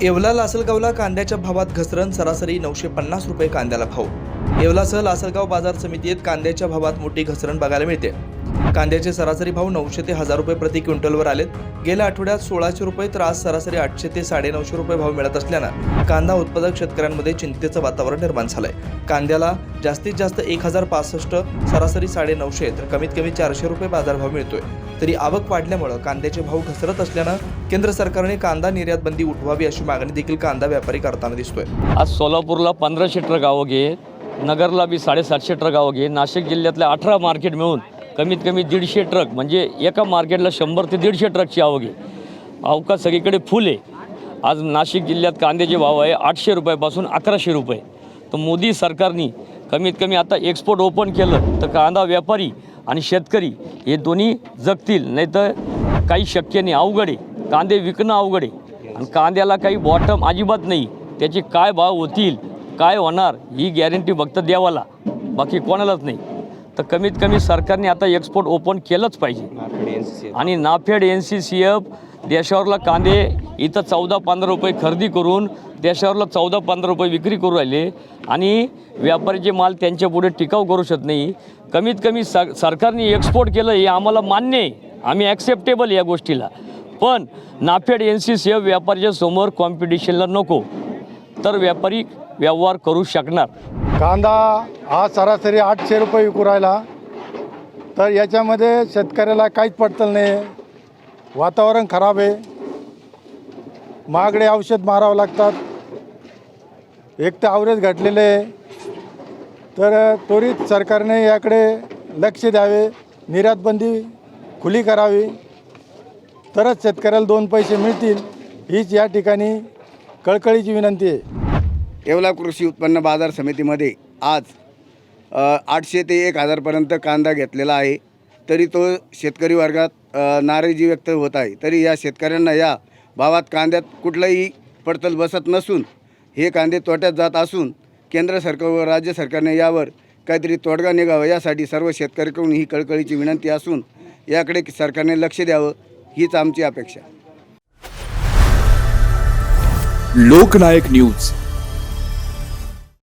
येवला लासलगावला कांद्याच्या भावात घसरण सरासरी नऊशे पन्नास रुपये कांद्याला भाव. येवलासह लासलगाव बाजार समितीत कांद्याच्या भावात मोठी घसरण बघायला मिळते. कांद्याचे सरासरी भाव नऊशे ते हजार रुपये प्रति क्विंटलवर आलेत. गेल्या आठवड्यात सोळाशे रुपये तर आज सरासरी आठशे ते साडेनऊशे रुपये भाव मिळत असल्यानं कांदा उत्पादक शेतकऱ्यांमध्ये चिंतेचं वातावरण निर्माण झालंय. कांद्याला जास्तीत जास्त एक हजार पासष्ट सरासरी साडेनऊशे तर कमीत कमी चारशे रुपये बाजारभाव मिळतोय. तरी आवक वाढल्यामुळं कांद्याचे भाव घसरत असल्यानं केंद्र सरकारने कांदा निर्यात बंदी उठवावी अशी मागणी देखील कांदा व्यापारी करताना दिसतोय. आज सोलापूरला पंधराशे ट्रक आवगे नगरला बी साडेसातशे ट्रक आवगे नाशिक जिल्ह्यातल्या अठरा मार्केट मिळून कमीत कमी दीडशे ट्रक म्हणजे एका मार्केटला शंभर ते दीडशे ट्रकची आवक आहे. अवकाश सगळीकडे फुल आहे. आज नाशिक जिल्ह्यात कांद्याचे भाव आहे आठशे रुपयापासून अकराशे रुपये. तर मोदी सरकारने कमीत कमी आता एक्सपोर्ट ओपन केलं तर कांदा व्यापारी आणि शेतकरी हे दोन्ही जगतील. नाही तर काही शक्य नाही. अवघड आहे. कांदे विकणं अवघड आहे. आणि कांद्याला काही बॉटम अजिबात नाही. त्याचे काय भाव होतील काय होणार ही गॅरंटी फक्त देवाला बाकी कोणालाच नाही. तर कमीत कमी सरकारने आता एक्सपोर्ट ओपन केलंच पाहिजे. आणि NAFED N C C F देशावरला कांदे इथं चौदा पंधरा रुपये खरेदी करून देशावरला चौदा पंधरा रुपये विक्री करू राहिले. आणि व्यापारीचे माल त्यांच्या पुढे टिकाव करू शकत नाही. कमीत कमी स सरकारने एक्सपोर्ट केलं हे आम्हाला मान्य आहे. आम्ही ॲक्सेप्टेबल या गोष्टीला. पण NAFED N C C F व्यापाऱ्याच्या समोर कॉम्पिटिशनला नको. तर व्यापारी व्यवहार करू शकणार. कांदा हा सरासरी आठशे रुपये विकू राहिला. तर याच्यामध्ये शेतकऱ्याला काहीच पडतलं नाही वातावरण खराब आहे. महागडे औषध मारावं लागतात. एक तर आवरेज घटलेले आहे. तर त्वरित सरकारने याकडे लक्ष द्यावे. निर्यातबंदी खुली करावी. तरच शेतकऱ्याला दोन पैसे मिळतील हीच या ठिकाणी कळकळीची विनंती आहे. येवला कृषी उत्पन्न बाजार समितीमध्ये आज आठशे ते एक हजारपर्यंत कांदा घेतलेला आहे. तरी तो शेतकरी वर्गात नाराजी व्यक्त होत आहे. तरी या शेतकऱ्यांना या भावात कांद्यात कुठलंही पडतल बसत नसून हे कांदे तोट्यात जात असून केंद्र सरकार व राज्य सरकारने यावर काहीतरी तोडगा निघावा यासाठी सर्व शेतकऱ्याकडून ही कळकळीची विनंती असून याकडे सरकारने लक्ष द्यावं हीच आमची अपेक्षा. लोकनायक न्यूज.